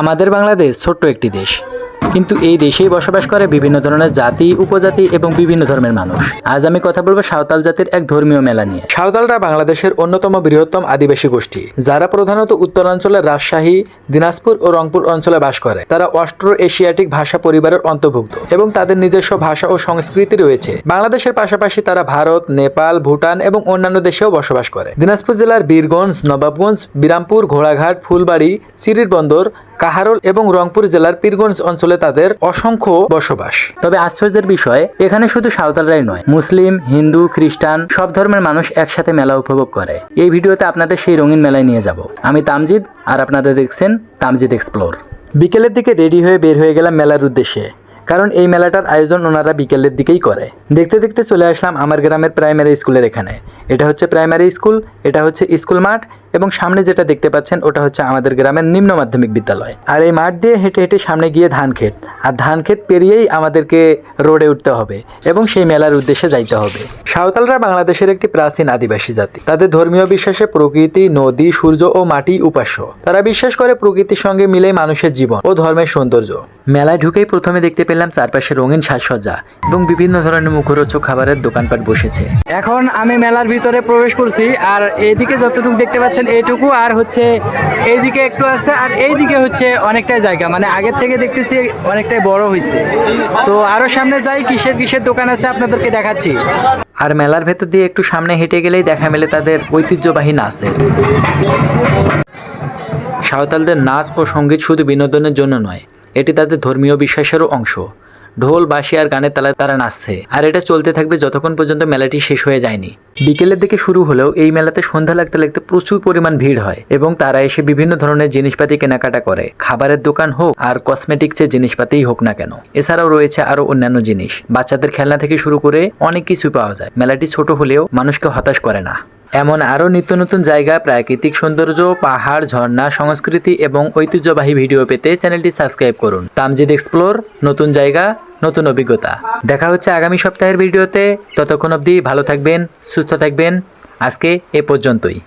আমাদের বাংলাদেশ ছোট্ট একটি দেশ। কিন্তু এই দেশেই বসবাস করে বিভিন্ন ধরনের জাতি, উপজাতি এবং বিভিন্ন ধর্মের মানুষ। আজ আমি কথা বলব সাঁওতাল জাতির এক ধর্মীয় মেলা নিয়ে। সাঁওতালরা বাংলাদেশের অন্যতম বৃহত্তম আদিবাসী গোষ্ঠী। যারা প্রধানত উত্তরাঞ্চলের রাজশাহী, দিনাজপুর ও রংপুর অঞ্চলে বাস করে, তারা অস্ট্রো এশিয়াটিক ভাষা পরিবারের অন্তর্ভুক্ত এবং তাদের নিজস্ব ভাষা ও সংস্কৃতি রয়েছে। বাংলাদেশের পাশাপাশি তারা ভারত, নেপাল, ভুটান এবং অন্যান্য দেশেও বসবাস করে। দিনাজপুর জেলার বীরগঞ্জ, নবাবগঞ্জ, বিরামপুর, ঘোড়াঘাট, ফুলবাড়ি, সিরির বন্দর কাহারোল এবং রংপুর জেলার পীরগঞ্জ অঞ্চলে তাদের অসংখ্য বসবাস। তবে আশ্চর্যের বিষয়, এখানে শুধু সাঁওতালরাই নয়, মুসলিম, হিন্দু, খ্রিস্টান, সব ধর্মের মানুষ একসাথে মেলা উপভোগ করে। এই ভিডিওতে আপনাদের সেই রঙিন মেলায় নিয়ে যাব। আমি তামজিদ, আর আপনারা দেখছেন তামজিদ এক্সপ্লোর। বিকেলের দিকে রেডি হয়ে বের হয়ে গেলাম মেলার উদ্দেশ্যে, কারণ এই মেলাটার আয়োজন ওনারা বিকেলের দিকেই করে। দেখতে দেখতে চলে আসলাম আমার গ্রামের প্রাইমারি স্কুলের এখানে। এটা হচ্ছে প্রাইমারি স্কুল এটা হচ্ছে স্কুল মাঠ এবং সামনে যেটা দেখতে পাচ্ছেন, ওটা হচ্ছে আমাদের গ্রামের নিম্ন মাধ্যমিক বিদ্যালয়। আর এই মাঠ দিয়ে হেঁটে হেঁটে সামনে গিয়ে ধান ক্ষেত। আর ধান ক্ষেত পেরিয়েই আমাদেরকে রোডে উঠতে হবে এবং সেই মেলার উদ্দেশ্যে যাইতে হবে। সাঁওতালরা বাংলাদেশের একটি প্রাচীন আদিবাসী জাতি। তাদের ধর্মীয় বিশ্বাসে প্রকৃতি, নদী, সূর্য ও মাটি উপাস্য। তারা বিশ্বাস করে প্রকৃতির সঙ্গে মিলেই মানুষের জীবন ও ধর্মের সৌন্দর্য। মেলায় ঢুকেই প্রথমে দেখতে পেলাম চারপাশে রঙিন সাজসজ্জা এবং বিভিন্ন ধরনের মুখরোচক খাবারের দোকানপাট বসেছে। এখন আমি মেলার ভিতরে প্রবেশ করছি, আর এদিকে যতটুকু দেখতে পাচ্ছেন এইটুকু আর হচ্ছে এইদিকে একটু আছে, আর এইদিকে হচ্ছে অনেকটাই জায়গা। মানে আগের থেকে দেখতেছি অনেকটাই বড় হয়েছে তো আরও সামনে যাই, কিসের কিসের দোকান আছে আপনাদেরকে দেখাচ্ছি। আর মেলার ভেতর দিয়ে একটু সামনে হেঁটে গেলেই দেখা মেলে তাদের ঐতিহ্যবাহী নাচের। সাঁওতালদের নাচ ও সংগীত শুধু বিনোদনের জন্য নয়, এটি তাদের ধর্মীয় বিশ্বাসেরও অংশ। ঢোল, বাঁশি আর গানের তালায় তারা নাচছে। আর এটা চলতে থাকবে যতক্ষণ পর্যন্ত মেলাটি শেষ হয়ে যায়নি। বিকেলের দিকে শুরু হলেও এই মেলাতে সন্ধ্যা লাগতে লাগতে প্রচুর পরিমাণ ভিড় হয় এবং তারা এসে বিভিন্ন ধরনের জিনিসপাতি কেনাকাটা করে। খাবারের দোকান হোক আর কসমেটিক্সের জিনিসপাতিই হোক না কেন। এছাড়াও রয়েছে আরও অন্যান্য জিনিস। বাচ্চাদের খেলনা থেকে শুরু করে অনেক কিছু পাওয়া যায়। মেলাটি ছোট হলেও মানুষকে হতাশ করে না। এমন আরও নিত্য নতুন জায়গা, প্রাকৃতিক সৌন্দর্য, পাহাড়, ঝর্ণা, সংস্কৃতি এবং ঐতিহ্যবাহী ভিডিও পেতে চ্যানেলটি সাবস্ক্রাইব করুন। তামজিদ এক্সপ্লোর, নতুন জায়গা নতুন অভিজ্ঞতা। দেখা হচ্ছে আগামী সপ্তাহের ভিডিওতে। ততক্ষণ অবধি ভালো থাকবেন, সুস্থ থাকবেন। আজকে এ পর্যন্তই।